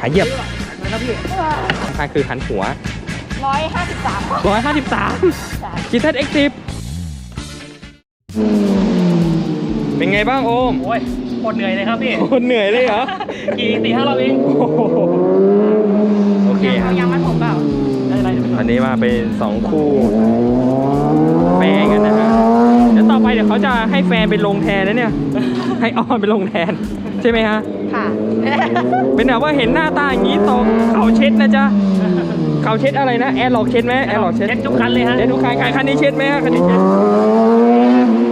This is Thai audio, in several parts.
ขาเหยียบนะครับพี่สำคัญคือหันหัวร้อยห้าสิบสาม153กีทัสเอ็กซิเป็นไงบ้างโอมโอ้ยโคตรเหนื่อยเลยครับพี่ คนเหนื่อยเลยเหรอ กี่สี่ห้ารอบเองโอ้โหโอเคคเอารับยางมัดผมเปล่าได้ไรเดี๋ยวไปก่วัอนนนี้มาเป็นสองคู่แฟนกันนะฮะเดี๋ยวต่อไปเดี๋ยวเขาจะให้แฟนไปลงแทนนะเนี่ย ให้ออนไปลงแทน ใช่ไหมฮะ ค่ะ เป็นแบบว่าเห็นหน้าตาอย่างนี้ตรงเขาเช็ดนะจ๊ะเขาเช็ดอะไรนะแอร์หลอกเช็ดไหมแอร์หลอกเช็ดเช็ดทุกคันเลยฮะเช็ดทุกคันใครคันนี้เช็ดไหมฮะคันนี้เช็ด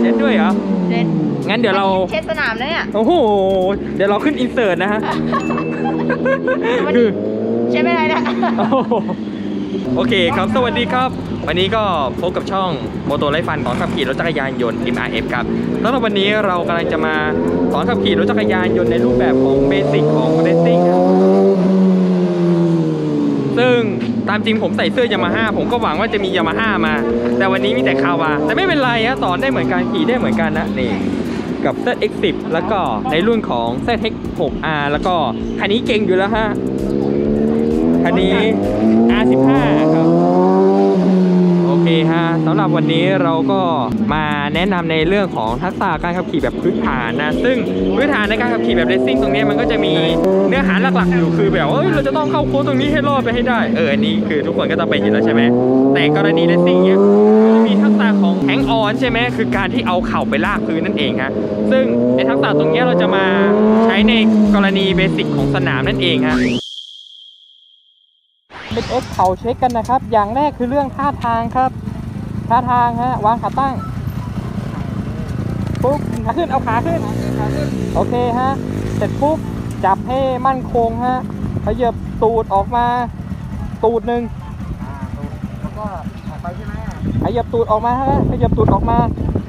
เช็ดด้วยเหรอเช็ดงั้นเดี๋ยวเราเช็ดสนามนะเนี่ยโอ้โหเดี๋ยวเราขึ้นอินเสิร์ตนะฮะวันคืนี้อเช็ดไม่ได้นะ โอเคครับสวัสดีครับ วันนี้ก็พบกับช่องโมโตไลฟันสอนขับขี่รถจักรยานยนต์ทีม RF ครับสำหรับวันนี้เรากำลังจะมาสอนขับขี่รถจักรยานยนต์ในรูปแบบของเบสิกของเรซซิ่งซึ่งตามจริงผมใส่เสื้อยามาฮ่าผมก็หวังว่าจะมียามาฮ่ามา แต่วันนี้มีแต่คาวา แต่ไม่เป็นไรฮะสอนได้เหมือนกันขี่ได้เหมือนกันนะนี่กับ ZX10 แล้วก็ในรุ่นของ ZX6R แล้วก็คันนี้เก่งอยู่แล้วฮะคันนี้ R15 เคฮะสำหรับวันนี้เราก็มาแนะนำในเรื่องของทักษะการขับขี่แบบพื้นฐานนะซึ่งพื้นฐานในการขับขี่แบบเรซซิ่งตรงนี้มันก็จะมีเนื้อหาหลักๆอยู่คือแบบเอ้ยเราจะต้องเข้าโค้งตรงนี้ให้รอดไปให้ได้เอออันนี้คือทุกคนก็ต้องไปอยู่แล้วใช่ไหมแต่กรณีเรซซิ่งเนี้ยมีทักษะของแฮงออนใช่ไหมคือการที่เอาเข่าไปลากพื้นนั่นเองฮะซึ่งในทักษะตรงนี้เราจะมาใช้ในกรณีเบสิกของสนามนั่นเองฮะ เป็นเอ็กเข่าเช็คกันนะครับ อย่างแรกคือเรื่องท่าทางครับ ท่าทางฮะวางขาตั้งปุ๊บขาขึ้นเอาขาขึ้น โอเคฮะ เสร็จปุ๊บจับให้มั่นคงฮะขยับตูดออกมา ตูดหนึ่งแล้วก็ออกไปใช่ไหมขยับตูดออกมาฮะขยับตูดออกมา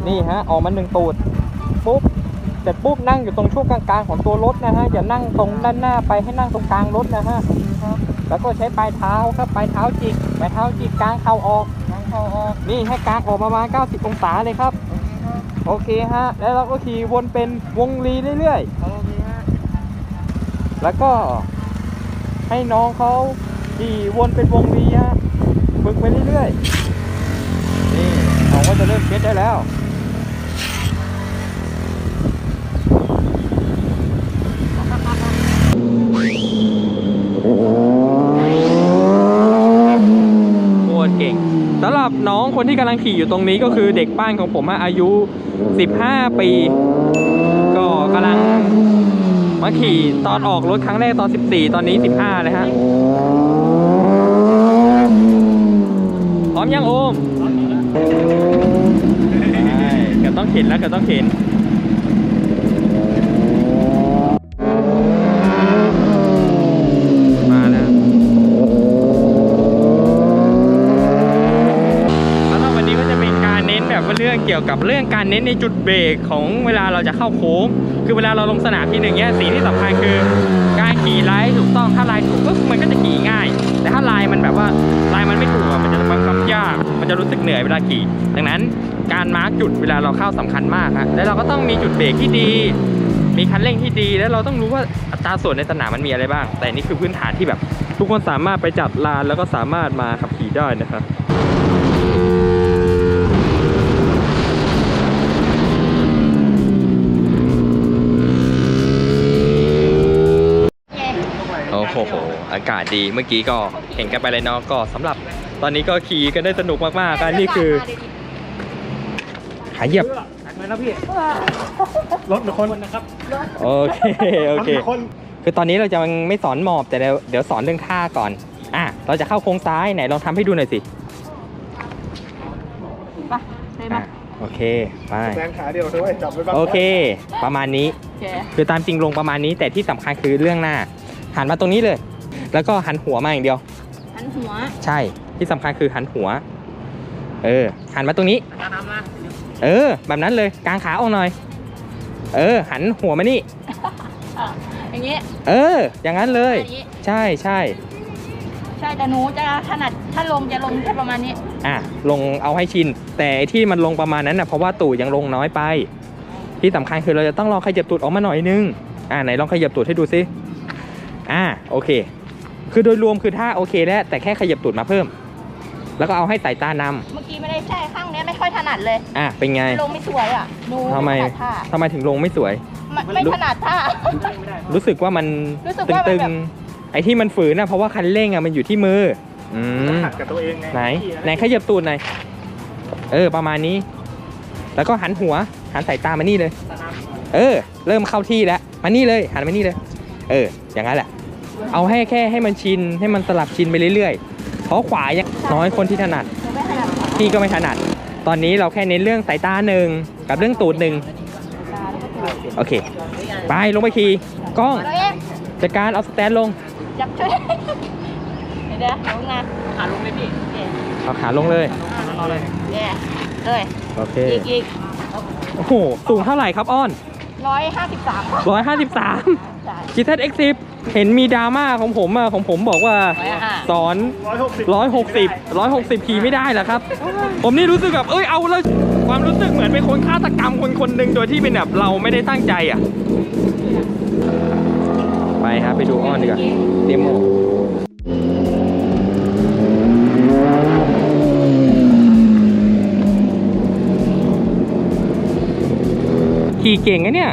นี่ฮะ ออกมาหนึ่งตูดปุ๊บเสร็จปุ๊บนั่งอยู่ตรงช่วงกลางๆของตัวรถนะฮะอย่านั่งตรงด้านหน้าไปให้นั่งตรงกลางรถนะฮะ แล้วก็ใช้ปลายเท้าครับปลายเท้าจิกปลายเท้าจิกกลางเข่าออกกลางเข่าออก นี่ให้กลางออกประมาณ 90 องศาเลยครับ โอเคฮะ แล้วเราก็ขี่วนเป็นวงรีเรื่อยโอเคฮะๆแล้วก็ให้น้องเขาขี่วนเป็นวงรีฮะฝึกไปเรื่อยๆ นี่น้องก็จะเริ่มเก็ตได้แล้ว โคตรเก่งสำหรับน้อง คนที่กำลังขี่อยู่ตรงนี้ก็คือเด็กบ้านของผมอะอายุ 15 ปี ก็กำลังมาขี่ตอนออกรถครั้งแรกตอน 14 ตอนนี้ 15 เลยฮะ พร้อมยังโอมใช่เก็ต้องเข็นแล้วเก็ต้องเข็น มาแล้วสำหรับวันนี้ก็จะเป็นการเน้นแบบว่า เกี่ยวกับเรื่องการเน้นในจุดเบรกของเวลาเราจะเข้าโค้ง คือเวลาเราลงสนามทีหนึ่งเนี้ยสิ่งที่สำคัญคือ การขี่ไลน์ถูกต้องถ้าไลน์ถูกปุ๊บมันก็จะขี่ง่าย แต่ถ้าไลน์มันแบบว่าไลน์มันไม่ถูกมันจะบังคับยากมันจะรู้สึกเหนื่อยเวลาขี่ ดังนั้นการมาร์กจุดเวลาเราเข้าสำคัญมากฮะแล้วเราก็ต้องมีจุดเบรกที่ดี มีคันเร่งที่ดีแล้วเราต้องรู้ว่าอัตราส่วนในสนามมันมีอะไรบ้าง แต่นี่คือพื้นฐานที่แบบ ทุกคนสามารถไปจัดลานแล้วก็สามารถมาขับขี่ได้นะครับากาศดีเมื่อกี้ก็เห็นกันไปเลยเนาะก็สำหรับตอนนี้ก็ขี่กันได้สนุกมากๆกันนี่คือขาเหยียบหักเลยนะพี่รถหรือคนนะครับโอเคโอเครถหรือคนคือตอนนี้เราจะไม่สอนหมอบแต่เดี๋ยวเดี๋ยวสอนเรื่องท่าก่อนอะเราจะเข้าโค้งซ้ายไหนลองทำให้ดูหน่อยสิไปเลยมาอะโอเคไปแซงขาเดียวเธอไว้จับไว้บ้างโอเคประมาณนี้โอเคคือตามจริงลงประมาณนี้แต่ที่สำคัญคือเรื่องหน้าหันมาตรงนี้เลย แล้วก็หันหัวมาอย่างเดียว หันหัว ใช่ที่สำคัญคือหันหัว เออ หันมาตรงนี้จะทำนะเออ แบบนั้นเลยกางขาออกหน่อย เออ หันหัวมานี่อะอย่างงี้เออ อย่างนั้นเลยอย่างงี้ใช่ใช่ใช่แต่หนูจะถนัดถ้าลงจะลงแค่ประมาณนี้ อะลงเอาให้ชิน แต่ไอ้ที่มันลงประมาณนั้นนะเพราะว่าตูดยังลงน้อยไป ที่สำคัญคือเราจะต้องลองขยับตูดออกมาหน่อยนึง อ่าไหนลองขยับตูดให้ดูซิอ่าโอเค คือโดยรวมคือท่าโอเคแล้วแต่แค่ขยับตูดมาเพิ่ม แล้วก็เอาให้สายตานำเมื่อกี้ไม่ได้แช่ข้างเนี้ยไม่ค่อยถนัดเลยอะเป็นไงลงไม่สวยอะหนูทำไมถนัดท่าทำไมถึงลงไม่สวย ไม่ไม่ถนัดท่า รู้สึกว่ามันรู้สึกว่ามันตึงแบบ ๆไอ้ที่มันฝืนนะเพราะว่าคันเร่งอะมันอยู่ที่มืออืม ขัดกับตัวเองไงไหนไหนขยับตูดหน่อยเออ ประมาณนี้ แล้วก็หันหัว หันสายตามานี่เลย เออ เริ่มเข้าที่แล้ว มานี่เลย หันมานี่เลย เออ อย่างนั้นแหละ เอาให้แค่ให้มันชินให้มันสลับชินไปเรื่อยๆ เพราะขวายังน้อยคนที่ถนัดหนูไม่ถนัดพี่ก็ไม่ถนัด ตอนนี้เราแค่เน้นเรื่องสายตาหนึ่งกับเรื่องตูดหนึ่งตาแล้วก็ตัวโอเค ไปลงไปขี่กล้องตัวเองจัดการเอาสแตนลงจับช่วยเดี๋ยวเดี๋ยวลงมาอ่าลงเลยพี่เย่เอาขาลงเลยเอาเลยเย่เลยโอเคอีกอีกโอ้โหสูงเท่าไหร่ครับอ้อนร้อยห้าสิบสาม 153ใช่ g z X 10เห็นมีดราม่าของผมอะของผมบอกว่าร้อยห้าสอนร้อยหกสิบ160 160ขี่ไม่ได้เหรอครับ ผมนี่รู้สึกแบบเอ้ยเอาแล้วความรู้สึกเหมือนเป็นคนฆาตกรรมคนคนหนึ่งโดยที่เป็นแบบเราไม่ได้ตั้งใจอะ ไปครับไปดูอ้อนดีกว่าเดโมขี่เก่งนะเนี่ย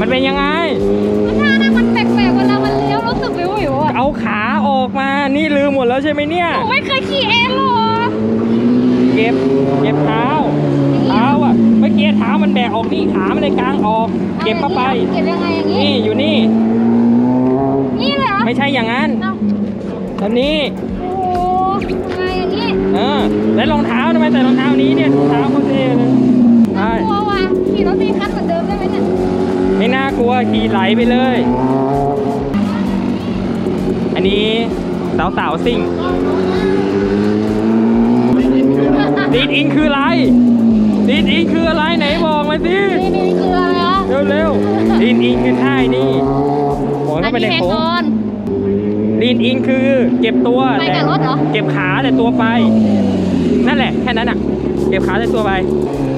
มันเป็นยังไง ท่านั่งมันแปลกๆเวลามันเลี้ยวรู้สึกวิววิวๆอะ เอาขาออกมา นี่ลืมหมดแล้วใช่ไหมเนี่ย หนูไม่เคยขี่เองหรอ เก็บ เก็บเท้า เท้าอะ เมื่อกี้เท้ามั นแบกออกนี่ขามันเลยกลางออก เก็บเข้าไป เก็บยังไงอย่างนี้นี่อยู่นี่ นี่เลยเหรอไม่ใช่อย่างนั้นเอ้าตอนนี้ โอ้โหยังไงอย่างนี้เออ แล้วรองเท้าทำไมใส่รองเท้านี้เนี่ยรองเท้าโคตรเท่เลยใช่กลัวว่ะขี่รถตีคันเหมือนเดิมได้ไหมเนี่ยไม่น่ากลัวขี่ไหลไปเลย อันนี้สาวสาวๆซิ่งดีดอิงคืออะไร ดีดอิงคืออะไรไหนบอกมาสินี่นี่คืออะไรอะเร็วเร็วๆลีนอิงคือท่ายนี่โอ้ยอัเข้านไปในนี้แฮงโค้อองนลีนอิงคือเก็บตัวไปกับรถเหรอ เก็บขาแต่ตัวไป นั่นแหละแค่นั้นอะ เก็บขาแต่ตัวไป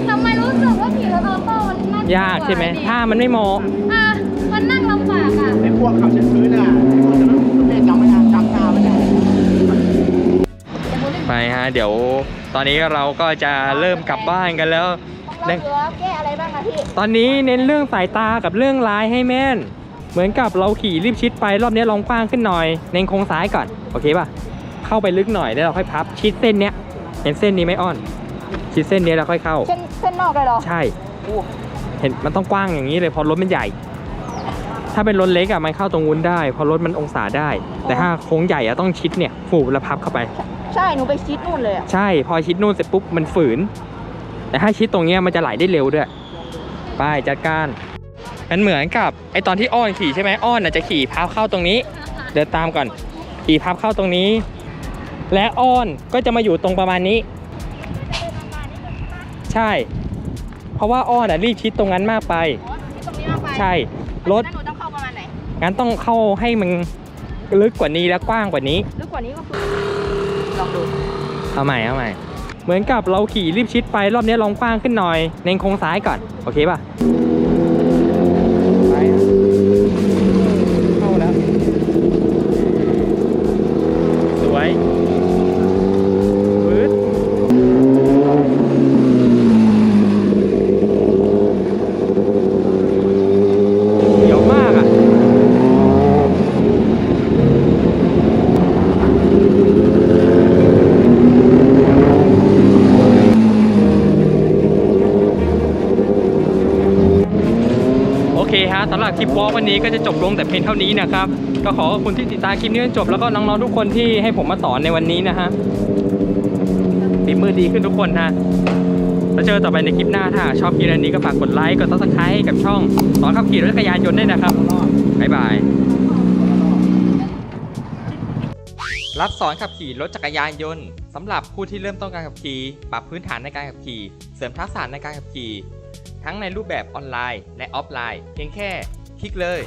ทำไมรู้สึกว่าขี่รถออโต้มันน่ยากใช่ไหมดิถ้ามันไม่เหมองอะมันนั่งลำบากอะ ไอ้พวกขับเช็ดพื้นอะพวกจะต้องเรียกจำไม่ได้จำหน้าไม่ได้ ไปฮะเดี๋ยว ตอนนี้เราก็จะเริ่มกลับบ้านกันแล้วของเราเหลือแก้อะไรบ้างนะพี่ตอนนี้เน้นเรื่องสายตากับเรื่องลายให้แม่น เหมือนกับเราขี่รีบชิดไปรอบนี้ลองกว้างขึ้นหน่อย เน้นโค้งซ้ายก่อนโอเคป่ะเข้าไปลึกหน่อยแล้วเราค่อยพับชิดเส้นเนี้ยเห็นเส้นนี้ไหมอ้อนชิดเส้นนี้แล้วค่อยเข้า เส้นเส้นนอกเลยเหรอใช่เห็นมันต้องกว้างอย่างนี้เลยเพราะรถมันใหญ่ ถ้าเป็นรถเล็กอะมันเข้าตรงวุ้นได้เพราะรถมันองศาได้ แต่ถ้าโค้งใหญ่อะต้องชิดเนี่ยฝูบแล้วพับเข้าไป ใช่หนูไปชิด นู่นเลยอะใช่พอชิดนู่นเสร็จปุ๊บมันฝืน แต่ถ้าชิดตรงเนี้ยมันจะไหลได้เร็วด้วยไปจัดการมันเหมือนกับไอตอนที่อ้อนขี่ใช่ไหมอ้อนอาจจะขี่พับเข้าตรงนี้ เดินตามก่อนขี่พับเข้าตรงนี้ และอ้อนก็จะมาอยู่ตรงประมาณนี้ ใช่ เพราะว่าอ้อนอะรีบชิดตรงนั้นมากไปอ๋อชิดตรงนี้มากไปใช่รถแล้วหนูต้องเข้าประมาณไหนงั้นต้องเข้าให้มันลึกกว่านี้และกว้างกว่านี้ลึกกว่านี้ก็คือลองดู เอาใหม่เอาใหม่ เหมือนกับเราขี่รีบชิดไปรอบนี้ลองกว้างขึ้นหน่อย เน่งโค้งซ้ายก่อน โอเคป่ะ ไปฮะเข้าแล้ว สวยปื๊ดเดี๋ยวมากอะ โอเคฮะสำ หรับคลิปวอล์กวันนี้ก็จะจบลงแต่เพียงเท่านี้นะครับ ก็ขอขอบคุณที่ติดตามคลิปนี้จนจบแล้วก็น้องๆทุกคนที่ให้ผมมาสอนในวันนี้นะฮะฝีมือดีขึ้นทุกคนฮะแล้วเจอต่อไปในคลิปหน้าถ้าชอบคลิปนนี้ก็ฝากกดไลค์กดซับสไครต์กับช่องสอนขับขี่รถจักรยานยนต์ด้วยนะครับบ๊ายบายรับสอนขับขี่รถจักรยานยนต์สำหรับผู้ที่เริ่มต้นการขับขี่ปรับพื้นฐานในการขับขี่ เสริมทักษะในการขับขี่ ทั้งในรูปแบบออนไลน์และออฟไลน์ เพียงแค่คลิกเลย